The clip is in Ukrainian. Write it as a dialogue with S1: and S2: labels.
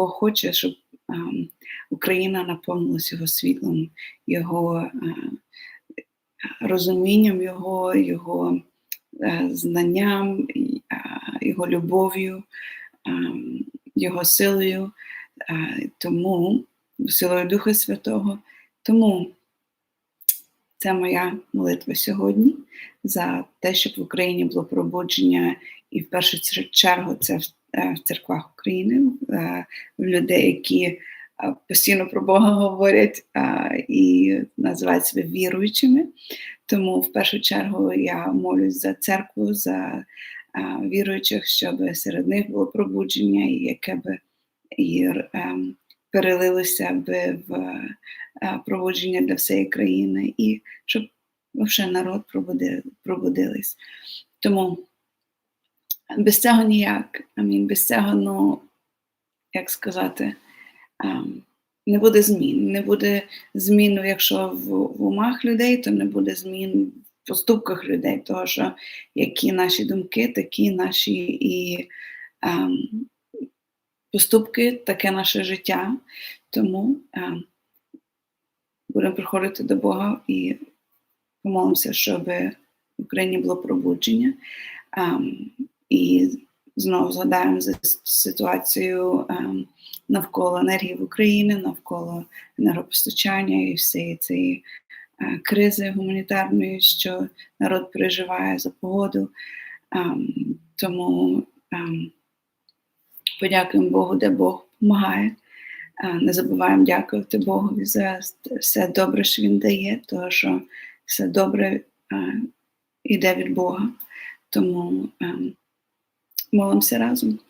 S1: Бог хоче, щоб ем, Україна наповнилася його світлом, його е, розумінням, його, його е, знанням, е, його любов'ю, ем, його силою, тому силою Духа Святого. Тому це моя молитва сьогодні за те, щоб в Україні було пробудження, і в першу чергу це в, е, церквах України, е, в людей, які е, постійно про Бога говорять і називають себе віруючими. Тому в першу чергу я молюсь за церкву, за віруючих, щоб серед них було пробудження, і яке би і перелилося би в пробудження для всієї країни, і щоб взагалі народ пробуди, пробудились. Тому без цього ніяк. Mean, без цього, ну, як сказати, ем, не буде змін. Не буде змін, якщо в, в умах людей, то не буде змін в поступках людей, того що які наші думки, такі наші і ем, поступки, таке наше життя. Тому ем, будемо приходити до Бога і помолимося, щоб в Україні було пробудження. Ем, і знову згадаємо за ситуацію ем, навколо енергії в Україні, навколо енергопостачання і всієї цієї е, кризи гуманітарної, що народ переживає за погоду. Ем, тому ем, подякуємо Богу, де Бог допомагає. Е, Не забуваємо дякувати Богові за все добре, що Він дає, тому що все добре е, йде від Бога. Тому молимося разом.